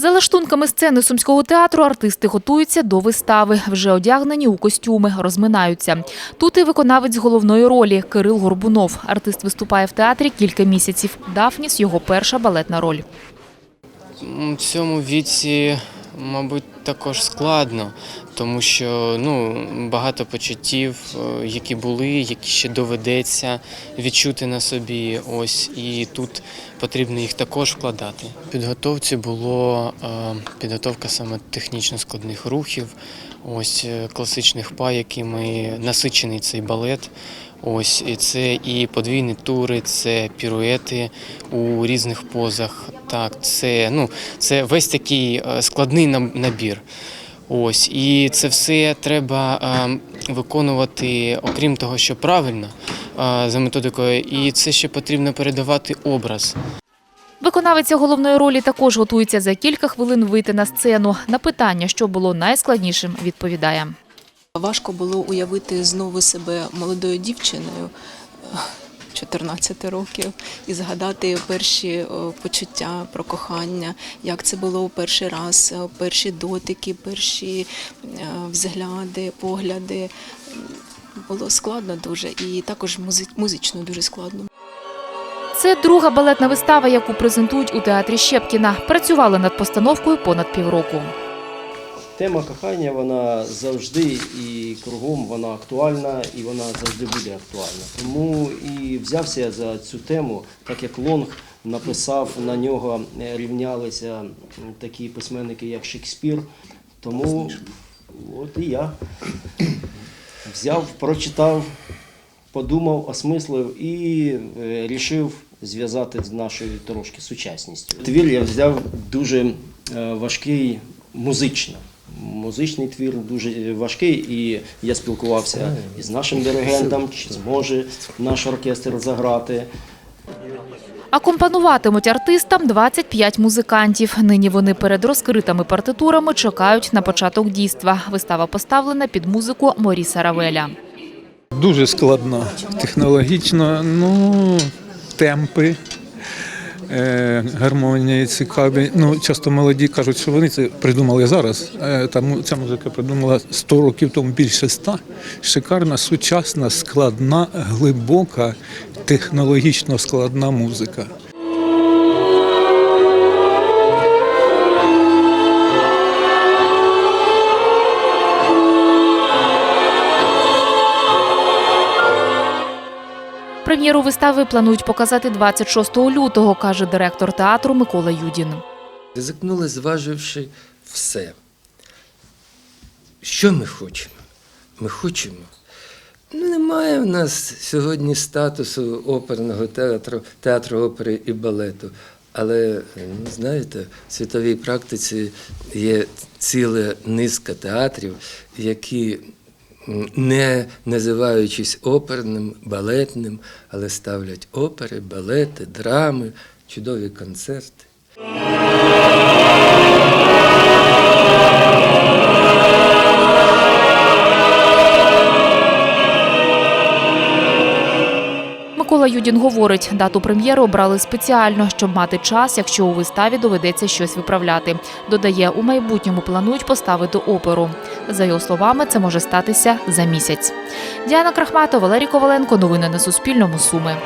За лаштунками сцени сумського театру артисти готуються до вистави. Вже одягнені у костюми, розминаються. Тут і виконавець головної ролі Кирил Горбунов. Артист виступає в театрі кілька місяців. Дафніс – його перша балетна роль. У цьому віці, мабуть, також складно, тому що ну, багато почуттів, е, які були, які ще доведеться відчути на собі. Ось і тут потрібно їх також вкладати. В підготовці було е, підготовка саме технічно складних рухів, ось е, класичних па, якими насичений цей балет. Ось і це і подвійні тури, це піруети у різних позах. Так, це ну це весь такий е, складний набір. Ось і це все треба е, виконувати, окрім того, що правильно е, за методикою, і це ще потрібно передавати образ. Виконавиця головної ролі також готується за кілька хвилин вийти на сцену. На питання, що було найскладнішим, відповідає. Важко було уявити знову себе молодою дівчиною 14 років і згадати перші почуття про кохання, як це було у перший раз, е, перші дотики, перші е, взгляди, погляди. Було складно дуже і також музи- музично дуже складно. Це друга балетна вистава, яку презентують у театрі Щепкіна. Працювали над постановкою понад півроку. Тема кохання вона завжди і кругом вона актуальна і вона завжди буде актуальна. Тому і взявся я за цю тему, так як Лонг написав на нього, е, рівнялися такі письменники, як Шекспір. Тому от і я взяв, прочитав, подумав, осмислив і е, рішив зв'язати з нашою трошки сучасністю. Твір я взяв дуже е, важкий музично. Музичний твір дуже важкий, і я спілкувався із нашим диригентом, чи зможе наш оркестр заграти. Акомпануватимуть артистам 25 музикантів. Нині вони перед розкритими партитурами чекають на початок дійства. Вистава поставлена під музику Моріса Равеля. Дуже складно технологічно, ну, темпи, е, гармонія цікаві. Ну, часто молоді кажуть, що вони це придумали зараз. Е, там ця музика придумала 100 років тому більше 100. Шикарна, сучасна, складна, глибока, технологічно складна музика. Прем'єру вистави планують показати 26 лютого, каже директор театру Микола Юдін. Ризикнули, зваживши все. Що ми хочемо? Ми хочемо. Ну, немає в нас сьогодні статусу оперного театру, театру опери і балету. Але ну, знаєте, в світовій практиці є ціла низка театрів, які, не називаючись оперним, балетним, але ставлять опери, балети, драми, чудові концерти. Микола Юдін говорить, дату прем'єри обрали спеціально, щоб мати час, якщо у виставі доведеться щось виправляти. Додає, у майбутньому планують поставити оперу. За його словами, це може статися за місяць. Діана Крахматова, Валерій Коваленко. Новини на Суспільному. Суми.